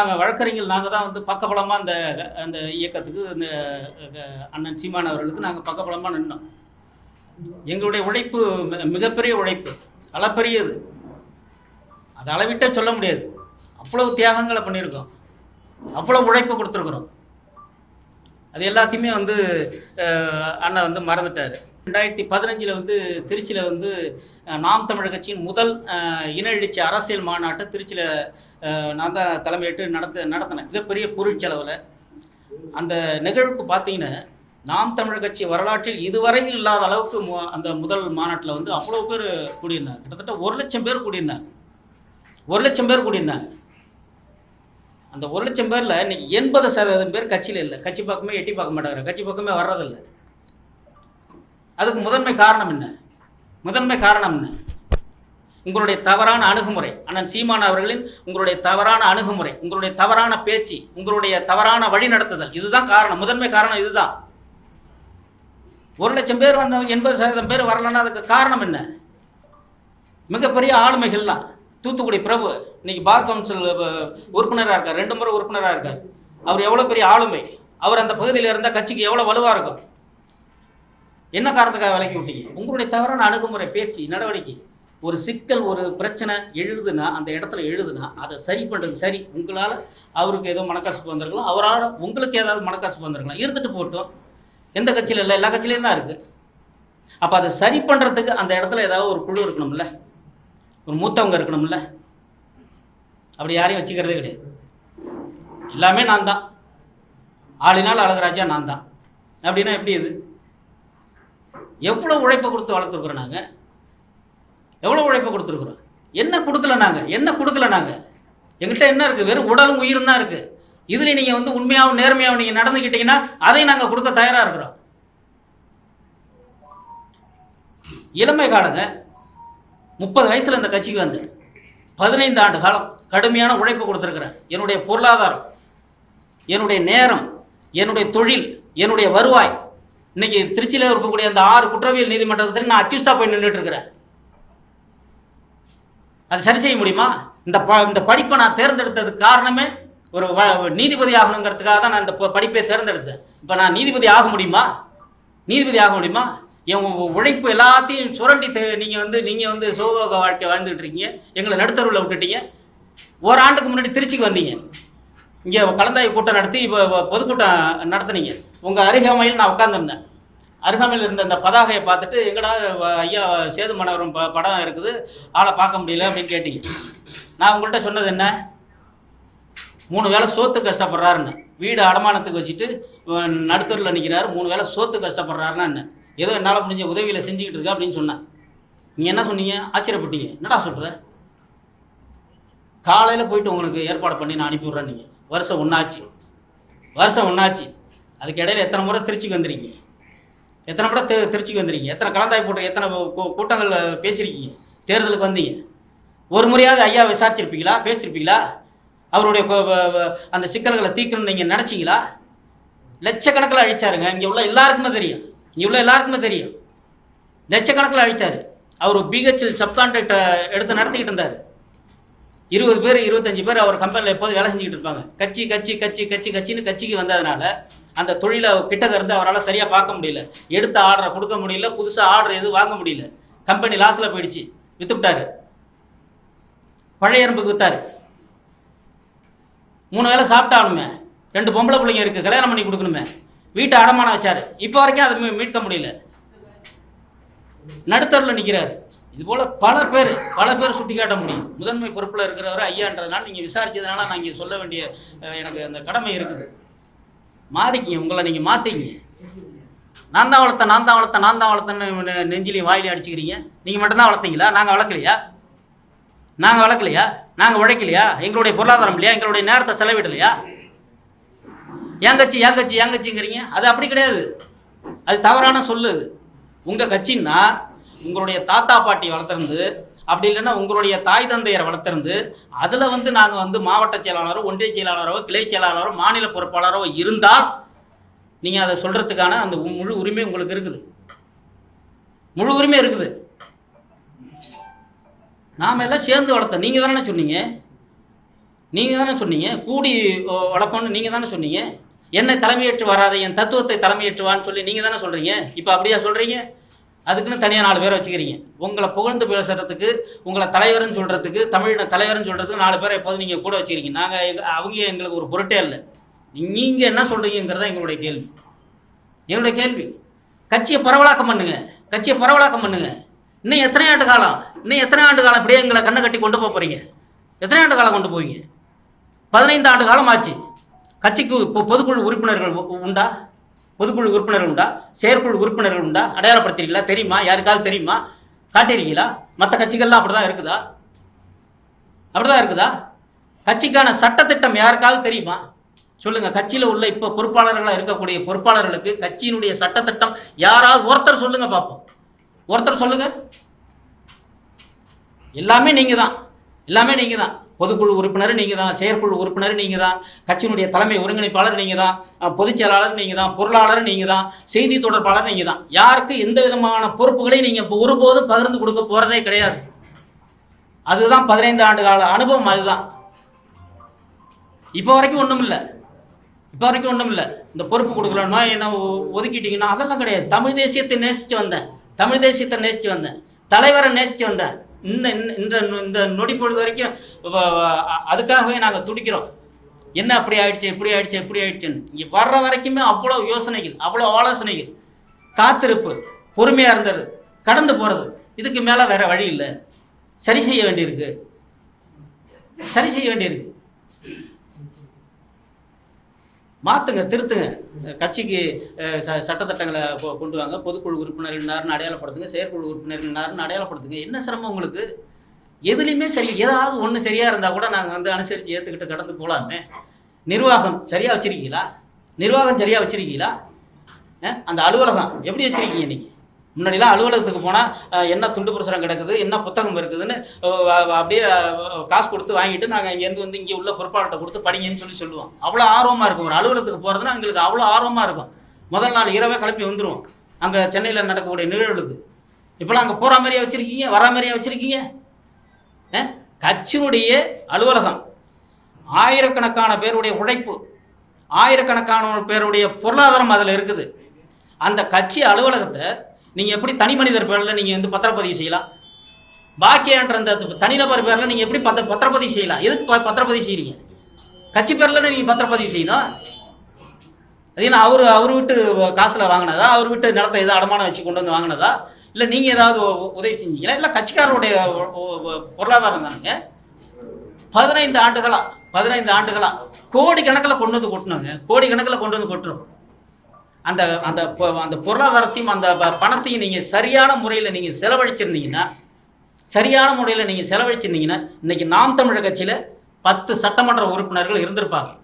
நாங்கள் வழக்கறிஞர்கள் நாங்கள் தான் வந்து பக்கபலமாக அந்த அந்த இயக்கத்துக்கு இந்த அண்ணன் சீமான் அவர்களுக்கு நாங்கள் பக்கபலமாக நின்னோம். எங்களுடைய உழைப்பு மிகப்பெரிய உழைப்பு. அளப்பரியது. அது அளவிட்டே சொல்ல முடியாது. அவ்வளவு தியாகங்களை பண்ணியிருக்கோம். அவ்வளோ உழைப்பு கொடுத்துருக்குறோம். அது எல்லாத்தையுமே வந்து அண்ணன் வந்து மறந்துட்டார். ரெண்டாயிரத்தி பதினஞ்சில் வந்து திருச்சியில் வந்து நாம் தமிழர் கட்சியின் முதல் இன எழுச்சி அரசியல் மாநாட்டை திருச்சியில் நான் தான் தலைமையேற்று நடத்த நடத்தினேன். மிகப்பெரிய பொருட்செலவில் அந்த நிகழ்வுக்கு பார்த்தீங்கன்னா நாம் தமிழர் கட்சி வரலாற்றில் இதுவரையில் இல்லாத அளவுக்கு மு- அந்த முதல் மாநாட்டில் வந்து அவ்வளோ பேர் கூடியிருந்தாங்க. கிட்டத்தட்ட ஒரு லட்சம் பேர் கூடியிருந்தாங்க. ஒரு லட்சம் பேர் கூடியிருந்தாங்க. அந்த ஒரு லட்சம் பேரில் இன்னைக்கு எண்பது சதவீதம் பேர் கட்சியில் இல்லை. கட்சி பக்கமே எட்டி பார்க்க மாட்டாங்க. கட்சி பக்கமே வர்றதில்லை. அதுக்கு முதன்மை காரணம் என்ன? முதன்மை காரணம் என்ன? உங்களுடைய தவறான அணுகுமுறை. அண்ணன் சீமான் அவர்களின் உங்களுடைய தவறான அணுகுமுறை உங்களுடைய தவறான பேச்சு உங்களுடைய தவறான வழிநடத்துதல். இதுதான் காரணம். முதன்மை காரணம் இதுதான். ஒரு லட்சம் பேர் வந்த எண்பது சதவீதம் பேர் வரலன்னா அதுக்கு காரணம் என்ன? மிகப்பெரிய ஆளுமைகள்லாம். தூத்துக்குடி பிரபு இன்னைக்கு பார் கவுன்சில் உறுப்பினராக இருக்கார். ரெண்டு முறை உறுப்பினராக இருக்கார். அவர் எவ்வளோ பெரிய ஆளுமை? அவர் அந்த பகுதியில் இருந்தால் கட்சிக்கு எவ்வளோ வலுவாக இருக்கும்? என்ன காரணத்துக்காக விலக்கி விட்டீங்க? உங்களுடைய தவறான அணுகுமுறை பேச்சு நடவடிக்கை. ஒரு சிக்கல் ஒரு பிரச்சனை எழுதுனா அந்த இடத்துல எழுதுனா அதை சரி பண்ணுறது சரி. உங்களால் அவருக்கு ஏதோ மனக்கசப்பு வந்திருக்கலாம். அவரால் உங்களுக்கு ஏதாவது மனக்கசப்பு வந்திருக்கலாம். இருந்துட்டு போட்டோம். எந்த கட்சியில் இல்லை எல்லா கட்சியிலையும் தான் இருக்குது அப்போ அதை சரி பண்ணுறதுக்கு அந்த இடத்துல ஏதாவது ஒரு குழு இருக்கணும்ல. ஒரு மூத்தவங்க இருக்கணும்ல. அப்படி யாரையும் வச்சுக்கிறதே கிடையாது. எல்லாமே நான் தான். ஆளினால் அழகராஜா நான் தான். அப்படின்னா எப்படி இது? எவ்வளோ உழைப்பை கொடுத்து வளர்த்துருக்குறோம் நாங்கள் எவ்வளோ உழைப்பை கொடுத்துருக்குறோம்? என்ன கொடுக்கல நாங்கள் என்ன கொடுக்கல நாங்கள் எங்கிட்ட என்ன இருக்குது வெறும் உடலும் உயிரும் தான் இருக்குது இதில் நீங்கள் வந்து உண்மையாகவும் நேர்மையாகவும் நீங்கள் நடந்துக்கிட்டீங்கன்னா அதையும் நாங்கள் கொடுக்க தயாராக இருக்கிறோம். இளமை காலங்க முப்பது வயசில் இந்த கட்சிக்கு வந்து பதினைந்து ஆண்டு காலம் கடுமையான உழைப்பு கொடுத்துருக்குறேன் என்னுடைய பொருளாதாரம் என்னுடைய நேரம் என்னுடைய தொழில் என்னுடைய வருவாய் இன்னைக்கு திருச்சியில் இருக்கக்கூடிய அந்த ஆறு குற்றவியல் நீதிமன்றத்தில் நான் அக்யூஸ்டா போய் நின்றுட்டு இருக்கிறேன் அது சரி செய்ய முடியுமா? இந்த ப இந்த படிப்பை நான் தேர்ந்தெடுத்ததுக்கு காரணமே ஒரு வ- நீதிபதி ஆகணுங்கிறதுக்காக தான் நான் இந்த படிப்பை தேர்ந்தெடுத்தேன். இப்போ நான் நீதிபதி ஆக முடியுமா? நீதிபதி ஆக முடியுமா? என் உழைப்பு எல்லாத்தையும் சுரண்டி தே- வந்து நீங்கள் வந்து சோபோக வாழ்க்கை வாழ்ந்துட்டு இருக்கீங்க எங்களை நடுத்தருவில் விட்டுட்டீங்க. ஒரு ஆண்டுக்கு முன்னாடி திருச்சிக்கு வந்தீங்க. இங்கே கலந்தாய்வு கூட்டம் நடத்தி இப்போ இப்போ பொதுக்கூட்டம் நடத்துனீங்க. உங்கள் அருகாமையில் நான் உட்காந்துருந்தேன் அருகாமையில் இருந்த அந்த பதாகையை பார்த்துட்டு எங்கடா ஐயா சேது மனோரம் ப படம் இருக்குது ஆளை பார்க்க முடியல அப்படின்னு கேட்டீங்க. நான் உங்கள்கிட்ட சொன்னது என்ன? மூணு வேளை சோத்து கஷ்டப்படுறாருன்னு. வீடு அடமானத்துக்கு வச்சுட்டு நடுத்தரில் நிற்கிறாரு மூணு வேளை சோத்து கஷ்டப்படுறாருன்னா என்ன? ஏதோ என்னால் முடிஞ்ச உதவியில் செஞ்சுக்கிட்டு இருக்கா அப்படின்னு சொன்னேன் நீங்கள் என்ன சொன்னீங்க? ஆச்சரியப்பட்டீங்க. என்னடா சொல்கிற காலையில் போயிட்டு உங்களுக்கு ஏற்பாடு பண்ணி நான் அனுப்பி விட்றேன் நீங்கள் வருஷம் ஒன்றாச்சு வருஷம் ஒன்றாச்சு அதுக்கு இடையில எத்தனை முறை திருச்சிக்கு வந்துருக்கீங்க? எத்தனை கூட திரு திருச்சிக்கு வந்திருக்கீங்க? எத்தனை கலந்தாய் போட்டு எத்தனை கூட்டங்கள் பேசியிருக்கீங்க? தேர்தலுக்கு வந்தீங்க. ஒரு முறையாவது ஐயா விசாரிச்சிருப்பீங்களா? பேசியிருப்பீங்களா? அவருடைய அந்த சிக்கல்களை தீர்க்கணும்னு நீங்கள் நினச்சிங்களா? லட்சக்கணக்கில் அழிச்சாருங்க. இங்கே உள்ள எல்லாருக்குமே தெரியும். இங்கே உள்ள எல்லாருக்குமே தெரியும். லட்சக்கணக்கில் அழிச்சாரு. அவர் பிஹெச்எல் சப்கான்ட்ராக்டை எடுத்து நடத்திக்கிட்டு இருந்தார். இருபது பேர் இருபத்தஞ்சு பேர் அவர் கம்பெனியில் எப்போதும் வேலை செஞ்சுக்கிட்டு இருப்பாங்க. கட்சி கட்சி கட்சி கட்சி கட்சின்னு கட்சிக்கு வந்ததுனால அந்த தொழிலை கிட்டக்க இருந்து அவரால் சரியாக பார்க்க முடியல. எடுத்த ஆர்டரை கொடுக்க முடியல புதுசாக ஆர்டர் எதுவும் வாங்க முடியல. கம்பெனி லாஸில் போயிடுச்சு. விற்றுவிட்டாரு பழைய எறும்புக்கு விற்றாரு மூணு வேளை சாப்பிட்டாலுமே ரெண்டு பொம்பளை பிள்ளைங்க இருக்குது கல்யாணம் பண்ணி கொடுக்கணுமே. வீட்டை அடமானம் வச்சார். இப்போ வரைக்கும் அதை மீ- மீட்க முடியல. நடுத்தரில் நிற்கிறாரு இது போல் பல பேர் பல பேர் சுட்டி காட்ட முடியும். முதன்மை பொறுப்பில் இருக்கிறவர் ஐயான்றதுனால நீங்கள் விசாரிச்சதுனால நான் இங்கே சொல்ல வேண்டிய எனக்கு அந்த கடமை இருக்குது. மாறிக்கிங்க உங்களை நீங்கள் மாற்றிக்கிங்க நான் தான் வளர்த்தேன் நான் தான் வளர்த்தேன் நான் தான் வளர்த்தேன்னு நெஞ்சிலையும் வாயிலையும் அடிச்சுக்கிறீங்க. நீங்கள் மட்டும்தான் வளர்த்தீங்களா? நாங்கள் வளர்க்கலையா? நாங்கள் வளர்க்கலையா? நாங்கள் உழைக்கலையா? எங்களுடைய பொருளாதாரம் இல்லையா? எங்களுடைய நேரத்தை செலவிடலையா? என் கட்சி என் கட்சி என் கட்சிங்கிறீங்க? அது அப்படி கிடையாது. அது தவறான சொல்லு உங்கள் கட்சின்னா உங்களுடைய தாத்தா பாட்டி வளர்த்துருந்து அப்படி இல்லைன்னா உங்களுடைய தாய் தந்தையரை வளர்த்துருந்து அதில் வந்து நாங்கள் வந்து மாவட்ட செயலாளரோ ஒன்றிய செயலாளரோ கிளை செயலாளரோ மாநில பொறுப்பாளரோ இருந்தால் நீங்கள் அதை சொல்கிறதுக்கான அந்த முழு உரிமை உங்களுக்கு இருக்குது. முழு உரிமை இருக்குது. நாம் எல்லாம் சேர்ந்து வளர்த்தோம். நீங்கள் தானே சொன்னீங்க. நீங்கள் தானே சொன்னீங்க. கூடி வளர்ப்போன்னு வளர்ப்போம்னு நீங்கள் தானே சொன்னீங்க. என்னை தலைமையேற்று வராத என் தத்துவத்தை தலைமையேற்றுவான்னு சொல்லி நீங்கள் தானே சொல்கிறீங்க இப்போ அப்படியா சொல்கிறீங்க அதுக்குன்னு தனியாக நாலு பேரை வச்சுக்கிறீங்க. உங்களை புகழ்ந்து பேசுறதுக்கு உங்களை தலைவர்னு சொல்கிறதுக்கு தமிழின தலைவர்னு சொல்கிறதுக்கு நாலு பேரை எப்போதும் நீங்கள் கூட வச்சுக்கிறீங்க. நாங்கள் அவங்க எங்களுக்கு ஒரு பொருட்டே இல்லை நீங்கள் என்ன சொல்கிறீங்கிறத எங்களுடைய கேள்வி. எங்களுடைய கேள்வி. கட்சியை பரவலாக்கம் பண்ணுங்க. கட்சியை பரவலாக்கம் பண்ணுங்க. இன்னும் எத்தனை ஆண்டு காலம்? இன்னும் எத்தனை ஆண்டு காலம் இப்படியே எங்களை கண்ணை கட்டி கொண்டு போக போகிறீங்க எத்தனை ஆண்டு காலம் கொண்டு போவீங்க? பதினைந்து ஆண்டு காலம் ஆச்சு. கட்சிக்கு இப்போ பொதுக்குழு உறுப்பினர்கள் உண்டா? பொதுக்குழு உறுப்பினர்கள் உண்டா? செயற்குழு உறுப்பினர்கள் உண்டா? அடையாளப்படுத்திருக்கீங்களா? தெரியுமா? யாருக்காவது தெரியுமா? காட்டியிருக்கீங்களா? மற்ற கட்சிகள்லாம் அப்படிதான் இருக்குதா? அப்படிதான் இருக்குதா? கட்சிக்கான சட்டத்திட்டம் யாருக்காவது தெரியுமா? சொல்லுங்க. கட்சியில உள்ள இப்ப பொறுப்பாளர்களா இருக்கக்கூடிய பொறுப்பாளர்களுக்கு கட்சியினுடைய சட்டத்திட்டம் யாராவது ஒருத்தர் சொல்லுங்க பார்ப்போம். ஒருத்தர் சொல்லுங்க. எல்லாமே நீங்க தான் எல்லாமே நீங்க தான் பொதுக்குழு உறுப்பினர் நீங்கள் தான் செயற்குழு உறுப்பினர் நீங்கள் தான் கட்சியினுடைய தலைமை ஒருங்கிணைப்பாளர் நீங்கள் தான் பொதுச்செயலாளர் பொதுச் செயலாளர் தான் பொருளாளர் நீங்கள் தான் செய்தி தொடர்பாளர் நீங்கள் தான் யாருக்கு எந்த விதமான பொறுப்புகளையும் நீங்கள் இப்போ ஒருபோதும் பகிர்ந்து கொடுக்க போகிறதே கிடையாது. அதுதான் பதினைந்து ஆண்டு கால அனுபவம் அதுதான். இப்போ வரைக்கும் ஒன்றும் இல்லை. இப்போ வரைக்கும் ஒன்றும் இல்லை. இந்த பொறுப்பு கொடுக்கலன்னா என்ன ஒ- ஒதுக்கிட்டீங்கன்னா அதெல்லாம் கிடையாது. தமிழ் தேசியத்தை நேசித்து வந்தேன். தமிழ் தேசியத்தை நேசித்து வந்தேன். தலைவரை நேசித்து வந்தேன். இந்த இந்த- இந்த இந்த நொடி பொழுது வரைக்கும் அதுக்காகவே நாங்கள் துடிக்கிறோம். என்ன அப்படி ஆயிடுச்சு இப்படி ஆயிடுச்சு இப்படி ஆயிடுச்சுன்னு. இங்கே வர்ற வரைக்குமே அவ்வளோ யோசனைகள் அவ்வளோ ஆலோசனைகள். காத்திருப்பு பொறுமையாக இருந்தது கடந்து போகிறது இதுக்கு மேலே வேற வழி இல்லை. சரி செய்ய வேண்டியிருக்கு. சரி செய்ய வேண்டியிருக்கு. மாற்றுங்க திருத்துங்க. கட்சிக்கு சட்டத்திட்டங்களை கொ- கொண்டு வாங்க. பொதுக்குழு உறுப்பினர்கள்னாருன்னு அடையாளப்படுத்துங்க செயற்குழு உறுப்பினர்கள்னாருன்னு அடையாளப்படுத்துங்க. என்ன சிரமம் உங்களுக்கு? எதுலேயுமே சரி ஏதாவது ஒன்று சரியாக இருந்தால் கூட நாங்கள் வந்து அனுசரித்து ஏற்றுக்கிட்டு கடந்து போகலாமே நிர்வாகம் சரியாக வச்சிருக்கீங்களா? நிர்வாகம் சரியாக வச்சிருக்கீங்களா? அந்த அலுவலகம் எப்படி வச்சிருக்கீங்க இன்னைக்கு? முன்னாடிலாம் அலுவலகத்துக்கு போனால் என்ன துண்டு பிரசுரம் கிடக்குது என்ன புத்தகம் இருக்குதுன்னு அப்படியே காசு கொடுத்து வாங்கிட்டு நாங்கள் இங்கேருந்து வந்து இங்கே உள்ள பொறுப்பாளர்கிட்ட கொடுத்து படிங்கன்னு சொல்லி சொல்லுவோம். அவ்வளோ ஆர்வமாக இருக்கும். ஒரு அலுவலகத்துக்கு போகிறதுனா எங்களுக்கு அவ்வளோ ஆர்வமாக இருக்கும். முதல் நாள் இரவே கிளம்பி வந்துருவோம். அங்கே சென்னையில் நடக்கக்கூடிய நிகழ்வுகளுக்கு. இப்போலாம் அங்கே போகிற மாதிரியே வச்சுருக்கீங்க? வர மாதிரியே வச்சுருக்கீங்க? கட்சியினுடைய அலுவலகம் ஆயிரக்கணக்கான பேருடைய உழைப்பு ஆயிரக்கணக்கான பேருடைய பொருளாதாரம் அதில் இருக்குது. அந்த கட்சி அலுவலகத்தை நீங்கள் எப்படி தனி மனிதர் பேரில் நீங்கள் வந்து பத்திரப்பதிவு செய்யலாம்? பாக்கியன்ற அந்த தனிநபர் பேரில் நீங்கள் எப்படி பத்த பத்திரப்பதிவு செய்யலாம்? எதுக்கு பத்திரப்பதிவு செய்கிறீங்க கட்சி பேரில் நீங்கள் பத்திரப்பதிவு செய்யணும் அது என்ன அவர் அவர் விட்டு காசில் வாங்கினதா? அவர் விட்டு நிலத்தை எதாவது அடமானம் வச்சு கொண்டு வந்து வாங்கினதா? இல்லை நீங்கள் ஏதாவது உதவி செஞ்சீங்களா? இல்லை கட்சிக்காரருடைய பொருளாதாரம் தானுங்க பதினைந்து ஆண்டுகளா? பதினைந்து ஆண்டுகளா? கோடி கணக்கில் கொண்டு வந்து கொட்டணுங்க கோடி கணக்கில் கொண்டு வந்து கொட்டுறோம் அந்த அந்த பொ- அந்த பொருளாதாரத்தையும் அந்த ப- பணத்தையும் நீங்கள் சரியான முறையில் நீங்கள் செலவழிச்சிருந்தீங்கன்னா சரியான முறையில் நீங்கள் செலவழிச்சிருந்தீங்கன்னா இன்றைக்கி நாம் தமிழர் கட்சியில் பத்து சட்டமன்ற உறுப்பினர்கள் இருந்திருப்பாங்க.